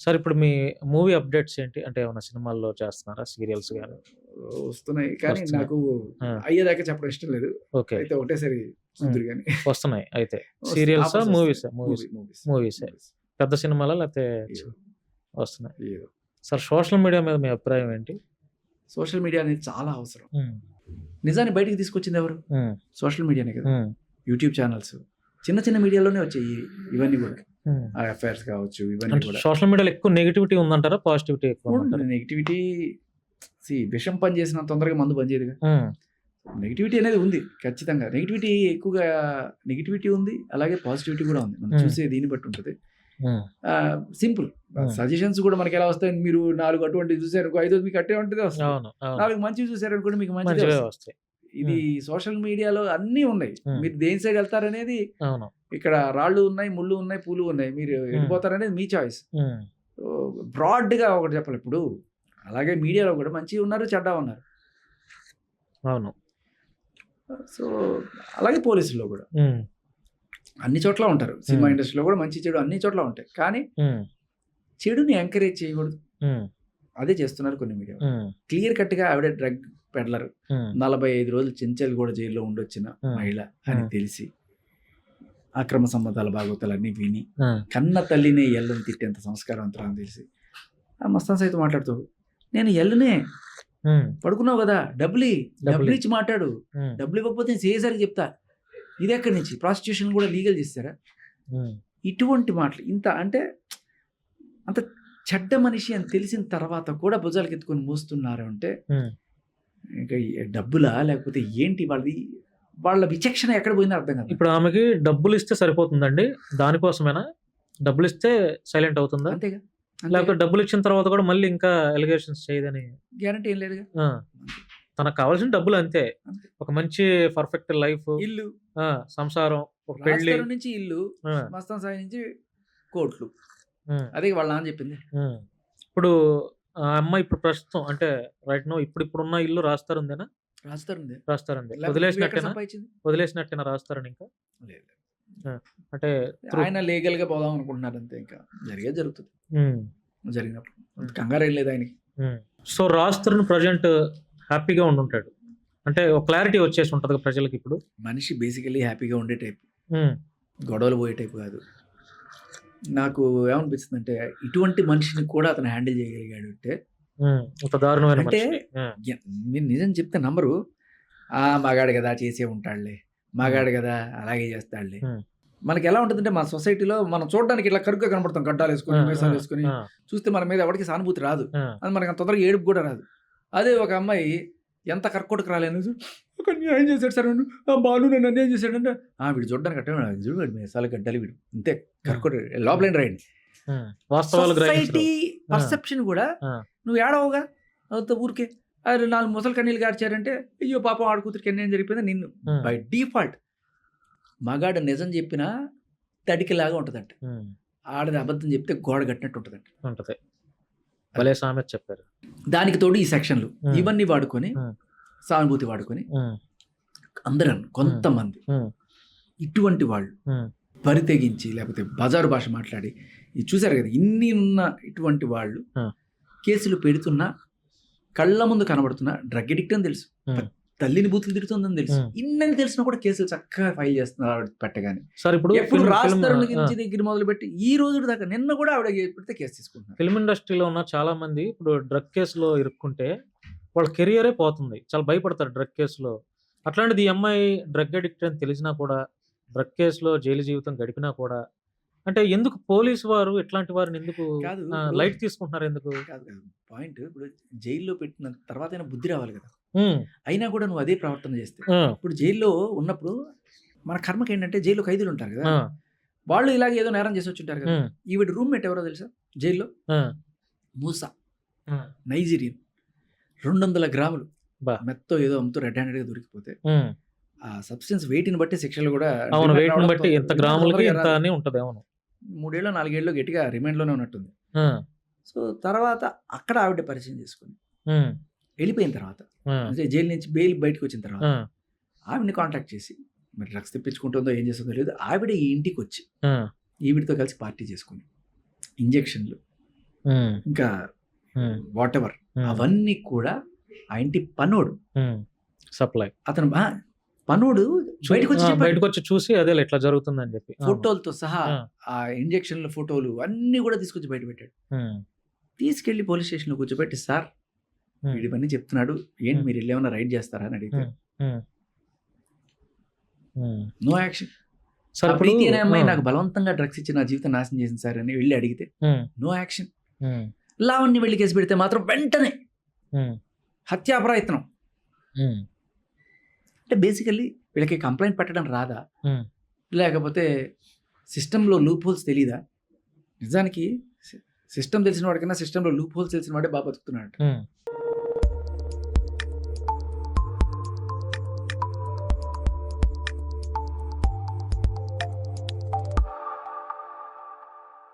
Sir ఇప్పుడు మీ movie updates ఏంటి? అంటే ఏమన్నా సినిమాల్లో చేస్తున్నారా? సీరియల్స్ గాని? వస్తున్నాయి. కానీ వస్తున్నాయి. నాకు ఆ! అయ్యేదాకా చెప్పడం ఇష్టం లేదు. ఓకే. అయితే ఒకటేసారి చూద్దురు. వస్తున్నాయి అయితే. సీరియల్సా? మూవీసా? వస్తాయి. మూవీస్. Movie movies. పెద్ద సినిమాలా? ఏదో. వస్తున్నాయి. ఏదో. సార్ సోషల్ మీడియా మీద మీ అభిప్రాయం ఏంటి? సోషల్ మీడియా అనేది చాలా అవసరం. నిజాన్ని బయటికి తీసుకొచ్చింది ఎవరు? సోషల్ మీడియానే కదా! YouTube channels. చిన్న చిన్న మీడియాలోనే వచ్చాయి ఇవన్నీ కూడా. అఫైర్స్ కావచ్చు ఇవన్నీ. సోషల్ మీడియాలో ఎక్కువ నెగటివిటీ ఉందంటారా? పాజిటివిటీ ఎక్కువ? నెగిటివిటీ సి విషం పని చేసినంత తొందరగా మందు పనిచేయదుగా. హ్మ్. నెగిటివిటీ అనేది ఉంది ఖచ్చితంగా. నెగిటివిటీ ఎక్కువగా నెగిటివిటీ ఉంది. అలాగే పాజిటివిటీ కూడా ఉంది. మనం హ్మ్. చూసే దీన్ని బట్టి ఉంటది. ఆహ్, సింపుల్. సజెషన్స్ కూడా మనకి ఎలా వస్తాయి? మీరు 4 అటువంటివి చూసారనుకో ఐదోది మీకు వస్తది. అవును. అవును. 4 మంచివి చూసారనుకోండి మీకు వస్తది. వస్తాయి. ఇది సోషల్ మీడియాలో అన్నీ ఉన్నాయి. మీరు దేని సైడ్ వెళ్తారనేది. ఇక్కడ రాళ్ళు ఉన్నాయి, ముళ్ళు ఉన్నాయి, పూలు ఉన్నాయి. మీరు ఎటు పోతారనేది మీ చాయిస్. హ్మ్. సో, బ్రాడ్‌గా ఒకటి చెప్పాలి. ఇప్పుడు అలాగే మీడియాలో కూడా మంచివి ఉన్నారు, చెడ్డ ఉన్నారు. అవును. సో, అలాగే పోలీసుల్లో కూడా. అన్ని చోట్ల ఉంటారు. సినిమా. ఇండస్ట్రీలో కూడా మంచి, చెడు అన్ని చోట్ల ఉంటాయి. కానీ. చెడుని ఎంకరేజ్ చేయకూడదు. అదే చేస్తున్నారు కొన్ని మీడియా. క్లియర్ కట్‌గా ఆవిడ డ్రగ్ పెడ్లర్. హ్మ్. 45 రోజులు చెంచల్గూడ జైల్‌లో ఉండొచ్చిన. మహిళ అని. తెలిసి అక్రమ సంబంధాల భాగవతాలన్నీ విని. కన్న తల్లినే ఎల్లని తిట్టేంత సంస్కారవంతురాలని తెలిసి ఆ మస్తాన్ సైతం మాట్లాడుతూ నేను ఎల్లునే. పడుకున్నావు కదా డబ్బులి డబ్బులు ఇచ్చి మాట్లాడు. డబ్బులు ఇవ్వకపోతే నేను చేసేసరికి చెప్తా ఇది ఎక్కడి నుంచి ప్రాస్టిట్యూషన్ కూడా లీగల్ చేస్తారా. ఇటువంటి మాటలు ఇంత అంటే అంత చెడ్డ మనిషి అని తెలిసిన తర్వాత కూడా భుజాలకు ఎత్తుకొని మోస్తున్నారు అంటే. ఇంకా డబ్బులా లేకపోతే ఏంటి వాళ్ళది వాళ్ళ విచక్షణ ఎక్కడ పోయిందో అర్థం కాదు ఇప్పుడు ఆమెకి డబ్బులు ఇస్తే సరిపోతుందండి? దానికోసమేనా? డబ్బులు ఇస్తే సైలెంట్ అవుతుందా? అంతేగా లేకపోతే డబ్బులు ఇచ్చిన తర్వాత కూడా మళ్ళీ ఇంకా ఎలిగేషన్స్ చేయదని గ్యారంటీ ఏం లేదుగా ఆ! తనకు కావాల్సిన డబ్బులు అంతే. ఒక మంచి పర్ఫెక్ట్ లైఫ్ ఇల్లు! సంసారం, ఒక పెళ్ళి. నుంచి ఇల్లు ఆ! మస్తాన్ సాయి నుంచి కోట్లు. అదే వాళ్ళ నాన్న చెప్పింది. ఇప్పుడు ఆ అమ్మాయి ఇప్పుడు ప్రస్తుతం అంటే రైట్ నౌ ఇప్పుడు ఇప్పుడున్న ఇల్లు రాస్తారుందేనా? రాస్తారు ఉంది రాస్తారండి. లేకపోతే నువ్వు ఎక్కడ వదిలేసినట్టేనా? సంపాదించింది వదిలేసినట్టేనా రాస్తారని ఇంకా? లేదు ఆ! అంటే ఆయన లీగల్గా పోదాం అనుకుంటున్నారు అంతే ఇంకా జరిగేది జరుగుతుంది హ్మ్. జరిగినప్పుడు అంత కంగారు ఏం లేదు ఆయనకి హ్మ్. సో రాస్తరుణ్ ప్రజెంట్ హ్యాపీగా ఉండుంటాడు. అంటే ఒక క్లారిటీ వచ్చేసి ఉంటది ప్రజలకి ఇప్పుడు. మనిషి బేసికలీ హ్యాపీగా ఉండే టైప్. గొడవలు పోయే టైప్ కాదు నాకు ఏమనిపిస్తుంది అంటే ఇటువంటి మనిషిని కూడా అతను హ్యాండిల్ చేయగలిగాడు అంటే అంటే మీరు నిజం చెప్తే నంబరు ఆ మగాడు కదా చేసే ఉంటాడులే మగాడు కదా అలాగే చేస్తాడులే. మనకి ఎలా ఉంటుందంటే మన సొసైటీలో మనం చూడడానికి ఇట్లా కరుగ్గా కనబడతాం గడ్డాలు! వేసుకొని మీసాలు! వేసుకొని! చూస్తే మన మీద ఎవరికి సానుభూతి రాదు! అది మనకి అంత తొందరగా ఏడుపు కూడా రాదు అదే ఒక అమ్మాయి ఎంత కర్కోటకు రాలేదు ఒక న్యాయం చేశాడు సార్ నన్ను ఆ బాలు నన్ను అన్యాయం చేశాడంటే ఆ వీడు చూడడానికి అట్టే. చూడు వీడు మీసాలు గడ్డలు వీడు అంతే కర్కోట లోపలేని రాయండి. సొసైటీ పర్సెప్షన్ కూడా! నువ్వు ఏడవగా ఊరికే అరే నాలుగు ముసలి కన్నీళ్ళు గార్చారంటే అయ్యో పాపం ఆడ కూతురికి అన్యాయం జరిగిపోయింది నిన్ను. బై డిఫాల్ట్ మగాడు నిజం చెప్పినా తడికిలాగా ఉంటుందంట. ఆడది అబద్ధం చెప్తే గోడ కట్టినట్టు ఉంటుందంట ఉంటది. భలే సామెత చెప్పారు. దానికి తోడు ఈ సెక్షన్లు. ఇవన్నీ వాడుకొని. సానుభూతి వాడుకొని. అందరూ కొంతమంది. ఇటువంటి వాళ్ళు హ్మ్. బరి తెగించి లేకపోతే బజారు భాష మాట్లాడి చూసారు కదా ఇన్ని ఉన్న ఇటువంటి వాళ్ళు. కేసులు పెడుతున్నా కళ్ళ ముందు కనబడుతున్న డ్రగ్ ఎడిక్ట్ అని తెలుసు. తల్లిని బూతులు తిడుతుందని తెలుసు. ఇన్నని తెలిసినా కూడా కేసులు చక్కగా ఫైల్ చేస్తున్నారు ఆవిడ పెట్టగానే సార్ ఇప్పుడు ఎప్పుడు రాస్తారు నుంచి దగ్గర మొదలు పెట్టి ఈ రోజు దాకా నిన్న కూడా ఆవిడ పెడితే కేసు తీసుకుంటున్నారు ఫిల్మ్ ఇండస్ట్రీలో ఉన్న చాలా మంది ఇప్పుడు డ్రగ్ కేసులో ఇరుక్కుంటే వాళ్ళ కెరియరే పోతుంది. చాలా భయపడతారు డ్రగ్ కేసులో. అట్లాంటిది ఈ అమ్మాయి డ్రగ్ అడిక్ట్ అని తెలిసినా కూడా డ్రగ్ కేసులో జైలు జీవితం గడిపినా కూడా అంటే ఎందుకు పోలీసు వారు ఇట్లాంటి వారిని ఎందుకు కాదు, లైట్ తీసుకుంటున్నారు ఎందుకు? కాదు కాదు. పాయింట్ ఇప్పుడు జైల్లో పెట్టిన తర్వాత అయినా బుద్ధి రావాలి కదా. అయినా కూడా నువ్వు అదే ప్రవర్తన చేస్తే ఇప్పుడు జైల్లో ఉన్నప్పుడు మన కర్మకి ఏంటంటే జైల్లో ఖైదీలు ఉంటారు కదా. వాళ్ళు ఇలాగ ఏదో నేరం చేసి వచ్చి ఉంటారు కదా. ఈవిడ రూమ్మేట్ ఎవరో తెలుసా? జైల్లో? మూసా. నైజీరియన్. రెండు వందల గ్రాములు. మెత్తో ఏదో అమ్ముతూ రెడ్ హ్యాండెడ్గా దొరికిపోతే హ్మ్. ఆ సబ్స్టెన్స్ వెయిట్ని బట్టి శిక్షలు కూడా అవును వెయిట్ బట్టి తో- ఇంత రిమాండ్ గ్రాములకి. అని ఉంటది అవును. మూడేళ్ళు నాలుగేళ్ళు గట్టిగా రిమాండ్లోనే ఉన్నట్టుంది. సో తర్వాత అక్కడ ఆవిడ పరిచయం చేసుకుని వెళ్ళిపోయిన తర్వాత అంటే జైలు నుంచి బెయిల్ బయటకు వచ్చిన తర్వాత ఆవిడని కాంటాక్ట్ చేసి మరి డ్రగ్స్ తెప్పించుకుంటుందో ఏం చేస్తుందో లేదు ఆవిడ ఈ ఇంటికి వచ్చి ఈవిడితో కలిసి పార్టీ చేసుకుని ఇంజెక్షన్లు ఇంకా వాట్ ఎవర్ అవన్నీ కూడా ఆ ఇంటి పనోడు సప్లై. అతను ఆ, పనోడు బయటకు వచ్చి. బయటకు వచ్చి చూసి అదే ఇట్లా జరుగుతుందని చెప్పి. ఫోటోలతో సహా ఆ. ఇంజక్షన్ల ఫోటోలు అన్ని కూడా తీసుకొచ్చి బయట పెట్టాడు. తీసుకెళ్ళి పోలీస్ స్టేషన్లో కూర్చోబెట్టి సార్ వీడి పని చెప్తున్నాడు. ఏంటి. మీరు ఏమైనా రైడ్ చేస్తారా? అని అడిగితే. No action. సరే ఇప్పుడు ప్రీతి అనే అమ్మాయి నాకు బలవంతంగా డ్రగ్స్ ఇచ్చి నా జీవితం నాశనం చేసింది సార్ అని వెళ్ళి అడిగితే నో యాక్షన్. ఉమ్, లావణ్య వెళ్ళి కేసు పెడితే మాత్రం వెంటనే ఉమ్, హత్యా ప్రయత్నం ఉమ్, అంటే బేసికల్లీ వీళ్ళకి కంప్లైంట్ పెట్టడం రాదా. లేకపోతే సిస్టంలో లూప్ హోల్స్ తెలీదా నిజానికి సిస్టమ్ తెలిసిన వాడికన్నా సిస్టంలో లూప్ హోల్స్ తెలిసిన వాడే బాగా బతుకుతున్నాడు.